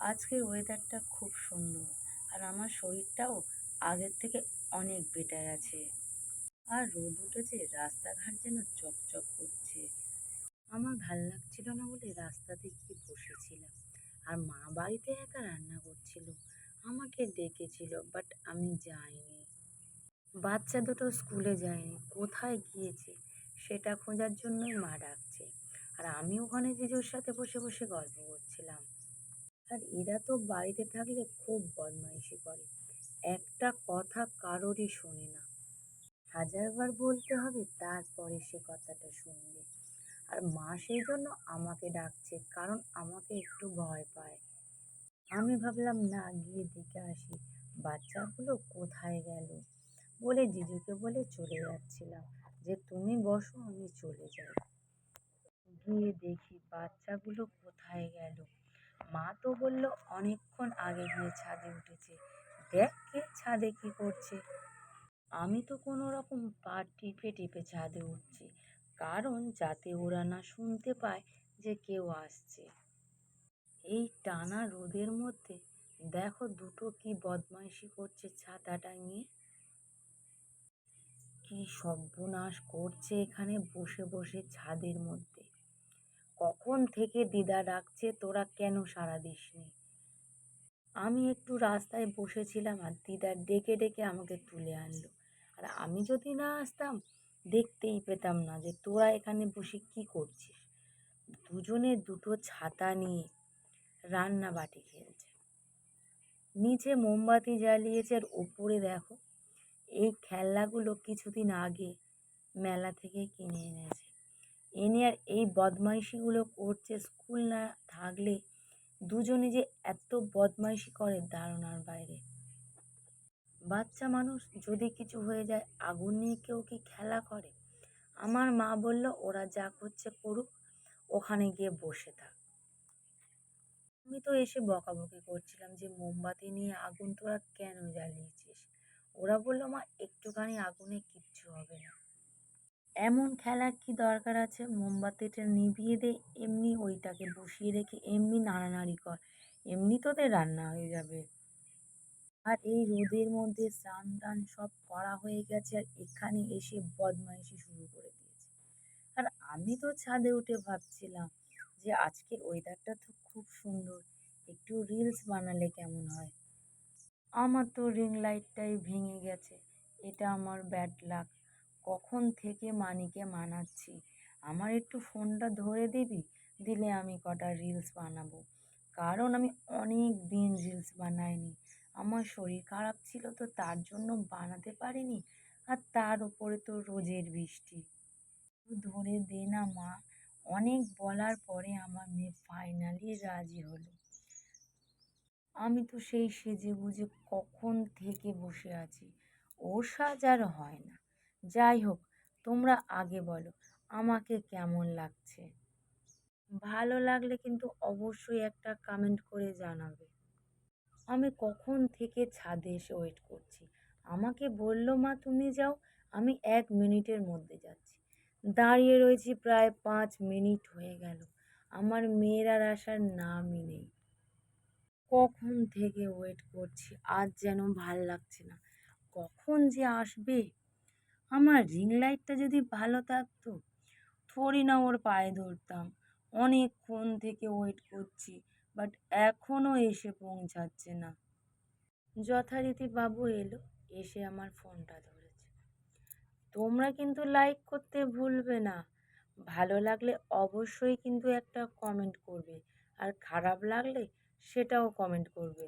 আজকের ওয়েদারটা খুব সুন্দর আর আমার শরীরটাও আগের থেকে অনেক বেটার আছে। আর রোদ উঠেছে, রাস্তাঘাট যেন চকচক করছে। আমার ভালো লাগছিল না বলে রাস্তাতে গিয়ে বসেছিলাম। আর মা বাড়িতে একা রান্না করছিল, আমাকে ডেকেছিল বাট আমি যাইনি। বাচ্চা দুটো স্কুলে যায়নি, কোথায় গিয়েছে সেটা খোঁজার জন্যই মা ডাকছে। আর আমি ওখানে জিজুর সাথে বসে বসে গল্প করছিলাম। আর এরা তো বাড়িতে থাকলে খুব বদমাইশি করে। একটা কথা কারোরই শোনে না। হাজারবার বলতে হবে, তারপরে সে কথাটা শুনবে। আর মা সেই জন্য আমাকে ডাকছে, কারণ আমাকে একটু ভয় পায়। আমি ভাবলাম, না, গিয়ে দেখে আসি, বাচ্চাগুলো কোথায় গেল? বলে জিজুকে বলে চলে যাচ্ছিলাম, যে তুমি বসো, আমি চলে যাই। গিয়ে দেখি বাচ্চাগুলো কোথায় গেল। মা তো বলল, অনেকক্ষণ আগে গিয়ে ছাদে উঠেছে। দেখ কে ছাদে কি করছে। আমি তো কোনো রকম পা টিপে টিপে ছাদে উঠছি, কারণ যাতে ওরা না শুনতে পায় যে কেউ আসছে। এই টানা রোদের মধ্যে দেখো দুটো কি বদমাইশি করছে ছাতা টাঙিয়ে কি সর্বনাশ করছে এখানে বসে বসে ছাদের মধ্যে। কখন থেকে দিদা ডাকছে, তোরা কেন সাড়া দিসনি? আমি একটু রাস্তায় বসেছিলাম আর দিদা ডেকে ডেকে আমাকে তুলে আনলো। আর আমি যদি না আসতাম, দেখতেই পেতাম না যে তোরা এখানে বসে কি করছিস। দুজনে দুটো ছাতা নিয়ে রান্না বাটি খেলছে। নিচে মোমবাতি জ্বালিয়েছে আর ওপরে দেখো, এই খেলনাগুলো কিছুদিন আগে মেলা থেকে কিনে এনেছে। এনে আর এই বদমাইশিগুলো করছে স্কুল না থাকলে দুজনে যে এত বদমাইশি করে ধারণার বাইরে। বাচ্চা মানুষ যদি কিছু হয়ে যায়, আগুন নিয়ে কেউ কি খেলা করে? আমার মা বলল, ওরা যা করছে করুক, ওখানে গিয়ে বসে থাক। আমি তো এসে বকাবকি করছিলাম যে, মোমবাতি নিয়ে আগুন তোরা কেন জ্বালিয়েছিস? ওরা বলল, মা, একটুখানি আগুনে কিচ্ছু হবে না। এমন খেলার কি দরকার আছে? মোমবাতিটা নিভিয়ে দে, এমনি ওইটাকে বসিয়ে রেখে, এমনি নাড়ানাড়ি কর, এমনি তোদের রান্না হয়ে যাবে। আর এই রোদের মধ্যে স্নান টান সব করা হয়ে গেছে আর এখানে এসে বদমাইশি শুরু করে দিয়েছে। আর আমি তো ছাদে উঠে ভাবছিলাম যে আজকের ওয়েদারটা তো খুব সুন্দর, একটু রিলস বানালে কেমন হয়? আমার তো রিং লাইটটাই ভেঙে গেছে, এটা আমার ব্যাড লাক কখন থেকে মানিকে মানাচ্ছি? আমার একটু ফোনটা ধরে দিবি? দিলে আমি কটা রিলস বানাবো। কারণ আমি অনেক দিন রিলস বানাইনি। আমার শরীর খারাপ ছিল তো তার জন্য বানাতে পারিনি। আর তার উপরে তো রোজের বৃষ্টি। ধরে দে না মা। অনেক বলার পরে আমার মেয়ে ফাইনালি রাজি হলো। আমি তো সেই সেজে গুজে কখন থেকে বসে আছি। ওর সাজ আর হয় না। যাই হোক, তোমরা আগে বলো, আমাকে কেমন লাগছে? ভালো লাগলে কিন্তু অবশ্যই একটা কমেন্ট করে জানাবে। আমি কখন থেকে ছাদে এসে ওয়েট করছি? আমাকে বলল, মা, তুমি যাও, আমি এক মিনিটের মধ্যে যাচ্ছি। দাঁড়িয়ে রয়েছি প্রায় পাঁচ মিনিট হয়ে গেল। আমার মেয়ের আর আসার নামই নেই। কখন থেকে ওয়েট করছি? আজ যেন ভালো লাগছে না। কখন যে আসবে? আমার রিং লাইটটা যদি ভালো থাকতো থোড়ি না ওর পায়ে ধরতাম। অনেকক্ষণ থেকে ওয়েট করছি বাট এখনও এসে পৌঁছাচ্ছে না। যথারীতি বাবু এলো, এসে আমার ফোনটা ধরেছে। তোমরা কিন্তু লাইক করতে ভুলবে না। ভালো লাগলে অবশ্যই কিন্তু একটা কমেন্ট করবে, আর খারাপ লাগলে সেটাও কমেন্ট করবে।